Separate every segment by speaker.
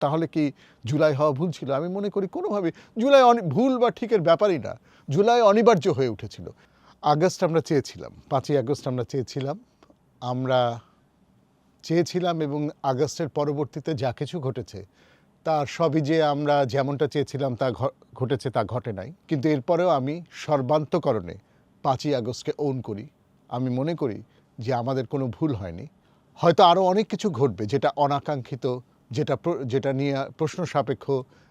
Speaker 1: তাহলে কি জুলাই হওয়া ভুল ছিল? আমি মনে করি কোনোভাবে জুলাই ভুল বা ঠিকের ব্যাপারই না। জুলাই অনিবার্য হয়ে উঠেছিল। আগস্ট আমরা চেয়েছিলাম, পাঁচই আগস্ট আমরা চেয়েছিলাম। আমরা চেয়েছিলাম এবং আগস্টের পরবর্তীতে যা কিছু ঘটেছে, তার সবই যে আমরা যেমনটা চেয়েছিলাম তা ঘটেছে তা ঘটে নাই। কিন্তু এরপরেও আমি সর্বান্তকরণে পাঁচই আগস্টকে ওন করি। আমি মনে করি যে আমাদের কোনো ভুল হয়নি। হয়তো আরও অনেক কিছু ঘটবে যেটা অনাকাঙ্ক্ষিত যেটা যেটা নিয়ে প্রশ্ন সাপেক্ষ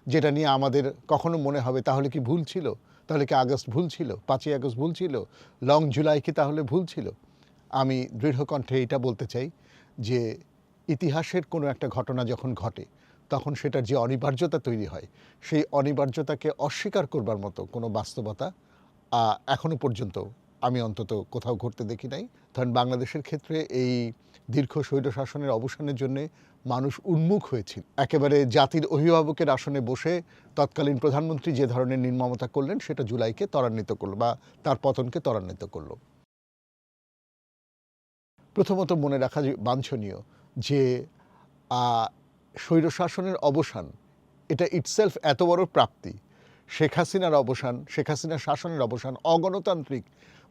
Speaker 1: যেটা নিয়ে আমাদের কখনো মনে হবে তাহলে কি ভুল ছিল? তাহলে কি আগস্ট ভুল ছিল? পাঁচই আগস্ট ভুল ছিল? লং জুলাই কি তাহলে ভুল ছিল? আমি দৃঢ়কণ্ঠে এটা বলতে চাই যে ইতিহাসের কোনো একটা ঘটনা যখন ঘটে তখন সেটার যে অনিবার্যতা তৈরি হয় সেই অনিবার্যতাকে অস্বীকার করবার মতো কোনো বাস্তবতা আহ, এখনও পর্যন্ত আমি অন্তত কোথাও ঘটতে দেখি নাই। ধরেন বাংলাদেশের ক্ষেত্রে এই দীর্ঘ স্বৈর শাসনের অবসানের জন্য মানুষ উন্মুখ হয়েছিল। একেবারে জাতির অভিভাবকের আসনে বসে তৎকালীন প্রধানমন্ত্রী যে ধরনের নির্মমতা করলেন, সেটা জুলাইকে ত্বরান্বিত করল বা তার পতনকে ত্বরান্বিত করল। প্রথমত মনে রাখা বাঞ্ছনীয় যে স্বৈরশাসনের অবসান, এটা ইটসেলফ এত বড় প্রাপ্তি। শেখ হাসিনার অবসান, শেখ হাসিনার শাসনের অবসান, অগণতান্ত্রিক,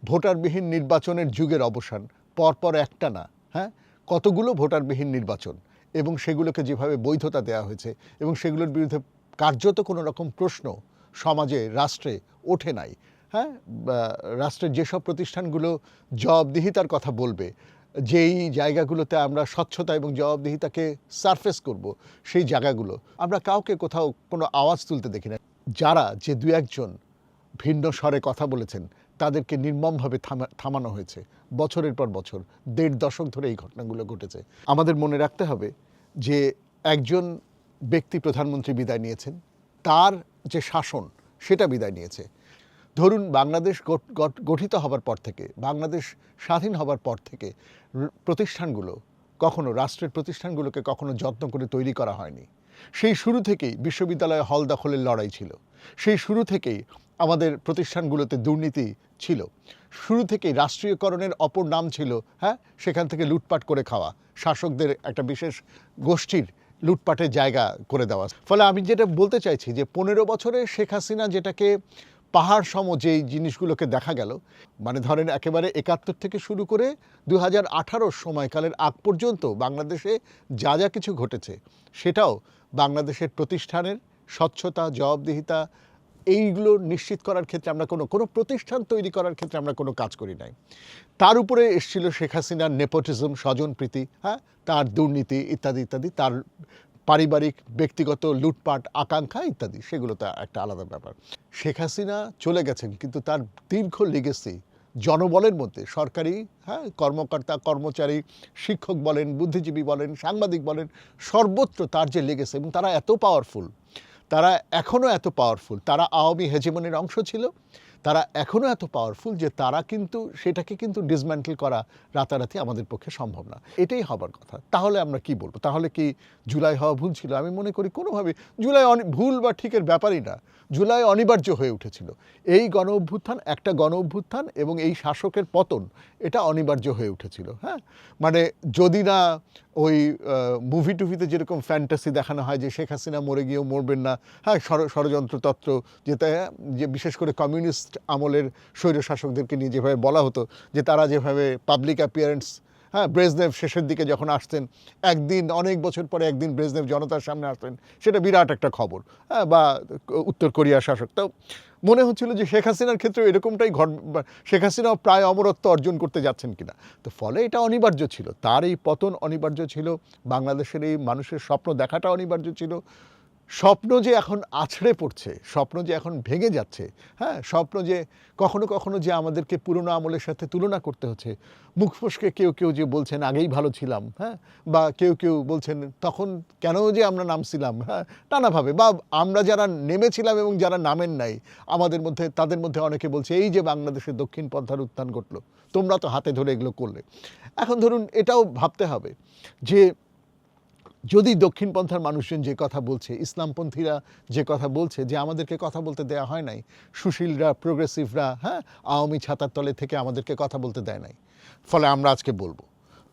Speaker 1: ভোটারবিহীন নির্বাচনের যুগের অবসান, পরপর একটা না হ্যাঁ? কতগুলো ভোটারবিহীন নির্বাচন? এবং সেগুলোকে যেভাবে বৈধতা দেওয়া হয়েছে এবং সেগুলোর বিরুদ্ধে কার্যত কোনো রকম প্রশ্ন সমাজে, রাষ্ট্রে ওঠে নাই। হ্যাঁ? রাষ্ট্রের যেসব প্রতিষ্ঠানগুলো জবাবদিহিতার কথা বলবে, যেই জায়গাগুলোতে আমরা স্বচ্ছতা এবং জবাবদিহিতাকে সারফেস করব, সেই জায়গাগুলো, আমরা কাউকে কোথাও কোনো আওয়াজ তুলতে দেখি না। যারা যে দু একজন ভিন্ন স্বরে কথা বলেছেন তাদেরকে নির্মমভাবে থামা- থামানো হয়েছে। বছরের পর বছর, দেড় দশক ধরে এই ঘটনাগুলো ঘটেছে। আমাদের মনে রাখতে হবে যে একজন ব্যক্তি প্রধানমন্ত্রী বিদায় নিয়েছেন, তার যে শাসন, সেটা বিদায় নিয়েছে। ধরুন বাংলাদেশ গঠ- গঠ- গঠিত হবার পর থেকে, বাংলাদেশ স্বাধীন হবার পর থেকে প্রতিষ্ঠানগুলো কখনো, রাষ্ট্রের প্রতিষ্ঠানগুলোকে কখনো যত্ন করে তৈরি করা হয়নি। সেই শুরু থেকেই বিশ্ববিদ্যালয়ে হল দখলের লড়াই ছিল। সেই শুরু থেকেই আমাদের প্রতিষ্ঠানগুলোতে দুর্নীতি ছিল। শুরু থেকেই রাষ্ট্রীয়করণের অপর নাম ছিল হ্যাঁ সেখান থেকে লুটপাট করে খাওয়া। শাসকদের একটা বিশেষ গোষ্ঠীর লুটপাটের জায়গা করে দেওয়া। ফলে আমি যেটা বলতে চাইছি যে, পনেরো বছরে শেখ হাসিনা যেটাকে পাহাড় সম যেই জিনিসগুলোকে দেখা গেল মানে ধরেন একেবারে একাত্তর থেকে শুরু করে দু হাজার সময়কালের আগ পর্যন্ত বাংলাদেশে যা যা কিছু ঘটেছে, সেটাও বাংলাদেশের প্রতিষ্ঠানের স্বচ্ছতা, জবাবদিহিতা এইগুলো নিশ্চিত করার ক্ষেত্রে আমরা কোনো কোনো প্রতিষ্ঠান তৈরি করার ক্ষেত্রে আমরা কোনো কাজ করি নাই। তার উপরে এসেছিল শেখ হাসিনার নেপোটিজম, স্বজনপ্রীতি হ্যাঁ? তার দুর্নীতি ইত্যাদি ইত্যাদি, তার পারিবারিক, ব্যক্তিগত লুটপাট, আকাঙ্ক্ষা ইত্যাদি, সেগুলো তো একটা আলাদা ব্যাপার। শেখ হাসিনা চলে গেছেন, কিন্তু তার দীর্ঘ লিগেসি জনবলের মধ্যে, সরকারি হ্যাঁ? কর্মকর্তা, কর্মচারী, শিক্ষক বলেন, বুদ্ধিজীবী বলেন, সাংবাদিক বলেন, সর্বত্র তার যে লেগেছে এবং তারা এত পাওয়ারফুল তারা এখনও এত পাওয়ারফুল তারা আওয়ামী হেজেমনির অংশ ছিল। তারা এখনও এত পাওয়ারফুল যে তারা কিন্তু, সেটাকে কিন্তু ডিসম্যান্টেল করা রাতারাতি আমাদের পক্ষে সম্ভব না। এটাই হবার কথা। তাহলে আমরা কি বলব? তাহলে কি জুলাই হওয়া ভুল ছিল? আমি মনে করি কোনোভাবে জুলাই ভুল বা ঠিকের ব্যাপারই না। জুলাই অনিবার্য হয়ে উঠেছিল। এই গণ অভ্যুত্থান একটা গণ অভ্যুত্থান এবং এই শাসকের পতন, এটা অনিবার্য হয়ে উঠেছিল। হ্যাঁ? মানে যদি না ওই মুভি টুভিতে যেরকম ফ্যান্টাসি দেখানো হয় যে শেখ হাসিনা মরে গিয়েও মরবেন না হ্যাঁ ষড়যন্ত্র তত্ত্ব যেটা যে বিশেষ করে কমিউনিস্ট আমলের স্বৈরশাসকদেরকে নিয়ে যেভাবে বলা হতো, যে তারা যেভাবে পাবলিক অ্যাপিয়ারেন্স হ্যাঁ ব্রেজনেভ শেষের দিকে যখন আসতেন, একদিন, অনেক বছর পরে একদিন ব্রেজনেভ জনতার সামনে আসতেন, সেটা বিরাট একটা খবর হ্যাঁ বা উত্তর কোরিয়ার শাসক। তো মনে হচ্ছিল যে শেখ হাসিনার ক্ষেত্রে এরকমটাই ঘট শেখ হাসিনাও প্রায় অমরত্ব অর্জন করতে যাচ্ছেন কিনা? তো ফলে এটা অনিবার্য ছিল, তার এই পতন অনিবার্য ছিল, বাংলাদেশের এই মানুষের স্বপ্ন দেখাটা অনিবার্য ছিল স্বপ্ন যে এখন আছড়ে পড়ছে, স্বপ্ন যে এখন ভেঙে যাচ্ছে হ্যাঁ? স্বপ্ন যে কখনো কখনো যে আমাদেরকে পুরনো আমলের সাথে তুলনা করতে হচ্ছে। মুখ ফসকে কেউ কেউ যে বলছেন, আগেই ভালো ছিলাম হ্যাঁ? বা কেউ কেউ বলছেন, তখন কেন যে আমরা নামছিলাম হ্যাঁ? নানাভাবে। বা আমরা যারা নেমেছিলাম এবং যারা নামেন নাই, আমাদের মধ্যে, তাদের মধ্যে অনেকে বলছে, এই যে বাংলাদেশের দক্ষিণ পন্থার উত্থান ঘটলো, তোমরা তো হাতে ধরে এগুলো করলে। এখন ধরুন, এটাও ভাবতে হবে যে যদি দক্ষিণপন্থার মানুষজন যে কথা বলছে, ইসলামপন্থীরা যে কথা বলছে, যে আমাদেরকে কথা বলতে দেয়া হয় নাই, সুশীলরা প্রোগ্রেসিভরা হ্যাঁ আওয়ামী ছাতার তলে থেকে আমাদেরকে কথা বলতে দেয় নাই। ফলে আমরা আজকে বলব।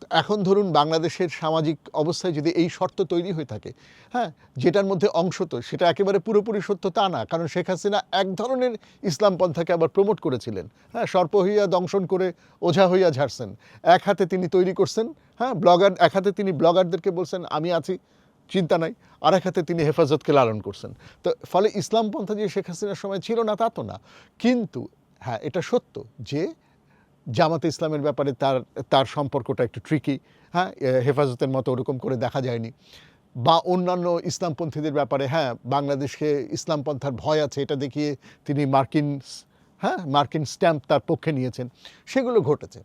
Speaker 1: এখন ধরুন বাংলাদেশের সামাজিক অবস্থায় যদি এই শর্ত তৈরি হয়ে থাকে হ্যাঁ যেটার মধ্যে অংশ তো, সেটা একেবারে পুরোপুরি সত্য তা না। কারণ শেখ হাসিনা এক ধরনের ইসলাম পন্থাকে আবার প্রমোট করেছিলেন। হ্যাঁ সর্প হইয়া দংশন করে ওঝা হইয়া ঝাড়ছেন। এক হাতে তিনি তৈরি করছেন হ্যাঁ ব্লগার, এক হাতে তিনি ব্লগারদেরকে বলছেন, আমি আছি, চিন্তা নাই। আর এক হাতে তিনি হেফাজতকে লালন করছেন। তো ফলে ইসলাম পন্থা যে শেখ হাসিনার সময় ছিল না, তা তো না। কিন্তু হ্যাঁ এটা সত্য যে জামাতে ইসলামের ব্যাপারে তার তার সম্পর্কটা একটু ট্রিকি হ্যাঁ হেফাজতের মতো ওরকম করে দেখা যায়নি। বা অন্যান্য ইসলামপন্থীদের ব্যাপারে হ্যাঁ বাংলাদেশকে ইসলামপন্থার ভয় আছে, এটা দেখিয়ে তিনি মার্কিন হ্যাঁ মার্কিন স্ট্যাম্প তার পক্ষে নিয়েছেন, সেগুলো ঘটেছে।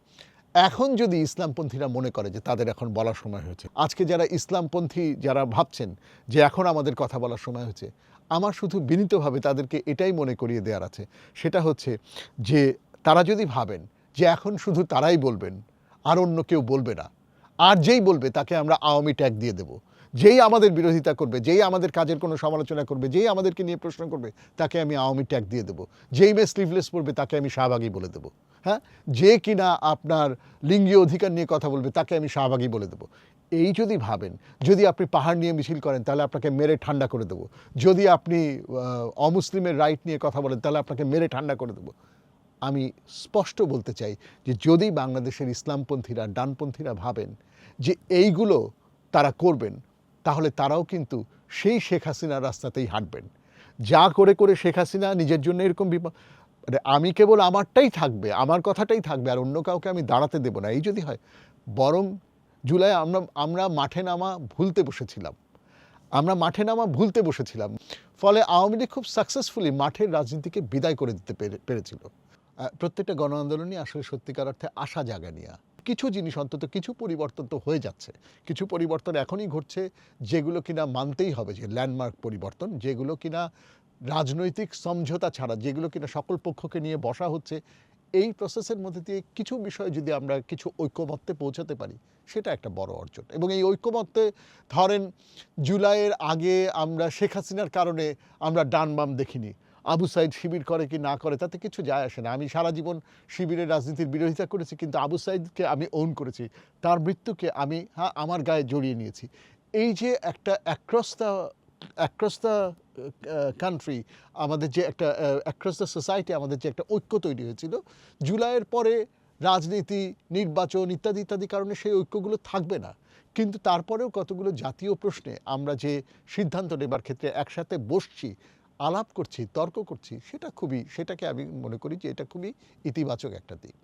Speaker 1: এখন যদি ইসলামপন্থীরা মনে করে যে তাদের এখন বলার সময় হয়েছে, আজকে যারা ইসলামপন্থী যারা ভাবছেন যে এখন আমাদের কথা বলার সময় হয়েছে, আমার শুধু বিনীতভাবে তাদেরকে এটাই মনে করিয়ে দেওয়ার আছে, সেটা হচ্ছে যে তারা যদি ভাবেন যে এখন শুধু তারাই বলবেন, আর অন্য কেউ বলবে না। আর যেই বলবে, তাকে আমরা আওয়ামী ট্যাগ দিয়ে দেব। যেই আমাদের বিরোধিতা করবে, যেই আমাদের কাজের কোনো সমালোচনা করবে, যেই আমাদেরকে নিয়ে প্রশ্ন করবে, তাকে আমি আওয়ামী ট্যাগ দিয়ে দেবো। যেই মেয়ে স্লিভলেস পড়বে তাকে আমি শাহবাগী বলে দেবো। হ্যাঁ? যে কিনা আপনার লিঙ্গীয় অধিকার নিয়ে কথা বলবে, তাকে আমি শাহবাগী বলে দেবো। এই যদি ভাবেন, যদি আপনি পাহাড় নিয়ে মিছিল করেন, তাহলে আপনাকে মেরে ঠান্ডা করে দেবো। যদি আপনি অমুসলিমের রাইট নিয়ে কথা বলেন, তাহলে আপনাকে মেরে ঠান্ডা করে দেবো। আমি স্পষ্ট বলতে চাই যে যদি বাংলাদেশের ইসলামপন্থীরা, ডানপন্থীরা ভাবেন যে এইগুলো তারা করবেন, তাহলে তারাও কিন্তু সেই শেখ হাসিনার রাস্তাতেই হাঁটবেন। যা করে করে শেখ হাসিনা নিজের জন্য এরকম বিপদ মানে আমি কেবল আমারটাই থাকবে, আমার কথাটাই থাকবে, আর অন্য কাউকে আমি দাঁড়াতে দেবো না। এই যদি হয়, বরং জুলাই আমরা আমরা মাঠে নামা ভুলতে বসেছিলাম। আমরা মাঠে নামা ভুলতে বসেছিলাম। ফলে আওয়ামী লীগ খুব সাকসেসফুলি মাঠের রাজনীতিকে বিদায় করে দিতে পেরে- পেরেছিল। প্রত্যেকটা গণ আন্দোলনই আসলে সত্যিকার অর্থে আশা জাগা নিয়ে। কিছু জিনিস অন্তত কিছু পরিবর্তন তো হয়ে যাচ্ছে। কিছু পরিবর্তন এখনই ঘটছে যেগুলো কিনা মানতেই হবে যে ল্যান্ডমার্ক পরিবর্তন, যেগুলো কিনা রাজনৈতিক সমঝোতা ছাড়া, যেগুলো কিনা সকল পক্ষকে নিয়ে বসা হচ্ছে, এই প্রসেসের মধ্যে দিয়ে কিছু বিষয়ে যদি আমরা কিছু ঐক্যমত্যে পৌঁছাতে পারি, সেটা একটা বড় অর্জন। এবং এই ঐক্যমত্যে ধরেন জুলাইয়ের আগে আমরা শেখ হাসিনার কারণে আমরা ডান বাম দেখিনি আবু সাইদ শিবির করে কি না করে, তাতে কিছু যায় আসে না। আমি সারা জীবন শিবিরের রাজনীতির বিরোধিতা করেছি, কিন্তু আবু সাইদকে আমি ওন করেছি। তার মৃত্যুকে আমি হ্যাঁ আমার গায়ে জড়িয়ে নিয়েছি। এই যে একটা অ্যাক্রস অ্যাক্রস দ্য কান্ট্রি আমাদের যে একটা অ্যাক্রস দ্য সোসাইটি আমাদের যে একটা ঐক্য তৈরি হয়েছিল, জুলাইয়ের পরে রাজনীতি, নির্বাচন ইত্যাদি ইত্যাদি কারণে সেই ঐক্যগুলো থাকবে না। কিন্তু তারপরেও কতগুলো জাতীয় প্রশ্নে আমরা যে সিদ্ধান্ত নেবার ক্ষেত্রে একসাথে বসছি আলাপ করছি, তর্ক করছি, সেটা খুবই, সেটাকে আমি মনে করি যে এটা খুবই ইতিবাচক একটা দিক।